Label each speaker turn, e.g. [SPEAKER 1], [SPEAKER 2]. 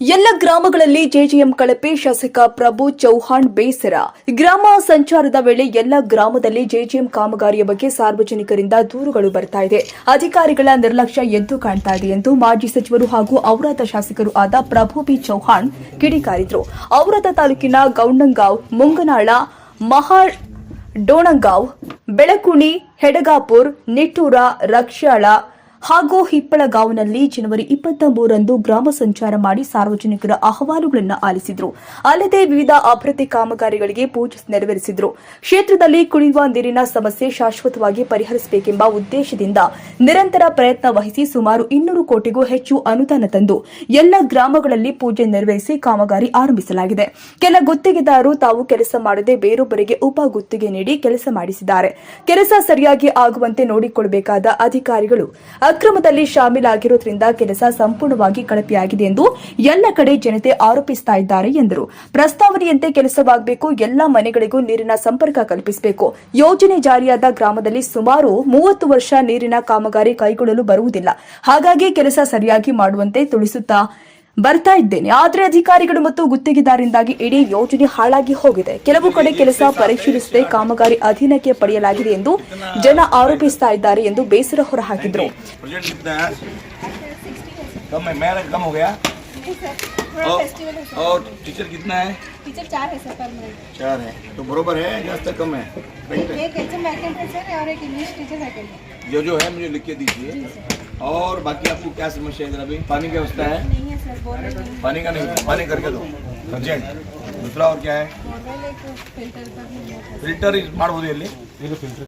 [SPEAKER 1] ಎಲ್ಲ ಗ್ರಾಮಗಳಲ್ಲಿ ಜೆಜೆಎಂ ಕಳಪೆ ಶಾಸಕ ಪ್ರಭು ಚೌಹಾಣ್ ಬೇಸರ. ಗ್ರಾಮ ಸಂಚಾರದ ವೇಳೆ ಎಲ್ಲ ಗ್ರಾಮದಲ್ಲಿ ಜೆಜೆಎಂ ಕಾಮಗಾರಿಯ ಬಗ್ಗೆ ಸಾರ್ವಜನಿಕರಿಂದ ದೂರುಗಳು ಬರ್ತಾ ಇದೆ. ಅಧಿಕಾರಿಗಳ ನಿರ್ಲಕ್ಷ್ಯ ಎದ್ದು ಕಾಣ್ತಾ ಇದೆ ಎಂದು ಮಾಜಿ ಸಚಿವರು ಹಾಗೂ ಔರಾದ ಶಾಸಕರು ಆದ ಪ್ರಭು ಬಿ ಚೌಹಾಣ್ ಕಿಡಿಕಾರಿದ್ರು. ಔರಾದ ತಾಲೂಕಿನ ಗೌಂಡಂಗಾವ್, ಮುಂಗನಾಳ, ಮಹಾಳ್, ಡೋಣಂಗಾವ್, ಬೆಳಕುಣಿ, ಹೆಡಗಾಪುರ್, ನಿಟ್ಟೂರ, ರಕ್ಷಾಳ ಹಾಗೂ ಹಿಪ್ಪಳಗಾಂವ್ನಲ್ಲಿ ಜನವರಿ ಇಪ್ಪತ್ತ ಮೂರರಂದು ಗ್ರಾಮ ಸಂಚಾರ ಮಾಡಿ ಸಾರ್ವಜನಿಕರ ಅಹವಾಲುಗಳನ್ನು ಆಲಿಸಿದ್ರು. ಅಲ್ಲದೆ ವಿವಿಧ ಅಭಿವೃದ್ಧಿ ಕಾಮಗಾರಿಗಳಿಗೆ ಪೂಜೆ ನೆರವೇರಿಸಿದ್ರು. ಕ್ಷೇತ್ರದಲ್ಲಿ ಕುಡಿಯುವ ನೀರಿನ ಸಮಸ್ಯೆ ಶಾಶ್ವತವಾಗಿ ಪರಿಹರಿಸಬೇಕೆಂಬ ಉದ್ದೇಶದಿಂದ ನಿರಂತರ ಪ್ರಯತ್ನ ವಹಿಸಿ ಸುಮಾರು ಇನ್ನೂರು ಕೋಟಿಗೂ ಹೆಚ್ಚು ಅನುದಾನ ತಂದು ಎಲ್ಲ ಗ್ರಾಮಗಳಲ್ಲಿ ಪೂಜೆ ನೆರವೇರಿಸಿ ಕಾಮಗಾರಿ ಆರಂಭಿಸಲಾಗಿದೆ. ಕೆಲ ಗುತ್ತಿಗೆದಾರರು ತಾವು ಕೆಲಸ ಮಾಡದೆ ಬೇರೊಬ್ಬರಿಗೆ ಉಪ ಗುತ್ತಿಗೆ ನೀಡಿ ಕೆಲಸ ಮಾಡಿಸಿದ್ದಾರೆ. ಕೆಲಸ ಸರಿಯಾಗಿ ಆಗುವಂತೆ ನೋಡಿಕೊಳ್ಳಬೇಕಾದ ಅಧಿಕಾರಿಗಳು ಅಕ್ರಮದಲ್ಲಿ ಶಾಮೀಲಾಗಿರುವುದರಿಂದ ಕೆಲಸ ಸಂಪೂರ್ಣವಾಗಿ ಕಳಪೆಯಾಗಿದೆ ಎಂದು ಎಲ್ಲ ಕಡೆ ಜನತೆ ಆರೋಪಿಸ್ತಾ ಇದ್ದಾರೆ ಎಂದರು. ಪ್ರಸ್ತಾವನೆಯಂತೆ ಕೆಲಸವಾಗಬೇಕು, ಎಲ್ಲ ಮನೆಗಳಿಗೂ ನೀರಿನ ಸಂಪರ್ಕ ಕಲ್ಪಿಸಬೇಕು. ಯೋಜನೆ ಜಾರಿಯಾದ ಗ್ರಾಮದಲ್ಲಿ ಸುಮಾರು ಮೂವತ್ತು ವರ್ಷ ನೀರಿನ ಕಾಮಗಾರಿ ಕೈಗೊಳ್ಳಲು ಬರುವುದಿಲ್ಲ. ಹಾಗಾಗಿ ಕೆಲಸ ಸರಿಯಾಗಿ ಮಾಡುವಂತೆ ತಿಳಿಸುತ್ತಾ ಬರ್ತಾ ಇದ್ದೇನೆ ಆದರೆ ಅಧಿಕಾರಿಗಳು ಮತ್ತು ಗುತ್ತಿಗೆದಾರಿಂದಾಗಿ ಇಡೀ ಯೋಜನೆ ಹಾಳಾಗಿ ಹೋಗಿದೆ ಕೆಲವು ಕಡೆ ಕೆಲಸ ಪರಿಶೀಲಿಸದೆ ಕಾಮಗಾರಿ ಅಧೀನಕ್ಕೆ ಪಡೆಯಲಾಗಿದೆ ಎಂದು ಜನ ಆರೋಪಿಸ್ತಾ ಇದ್ದಾರೆ ಎಂದು ಬೇಸರ ಹೊರಹಾಕಿದ್ರು
[SPEAKER 2] प्रोजेक्ट कितना है कम है मेरा कम हो गया
[SPEAKER 3] नहीं सर थोड़ा
[SPEAKER 2] और,
[SPEAKER 3] फेस्टिवल है सर
[SPEAKER 2] और टीचर कितना है
[SPEAKER 3] टीचर चार है सर परमानेंट
[SPEAKER 2] चार है तो बरोबर है जास्त कम है Right है।
[SPEAKER 3] एक एच एम वैकेंट है सर और एक इंग्लिश टीचर वैकेंट है
[SPEAKER 2] जो जो है मुझे लिख के दीजिए और बाकी आपको क्या समस्या है इधर अभी? पानी की व्यवस्था है?
[SPEAKER 3] है
[SPEAKER 2] पानी का नहीं पानी करके दो। अर्जेंट। दूसरा और क्या है?
[SPEAKER 3] फ़िल्टर एक फ़िल्टर पर नहीं है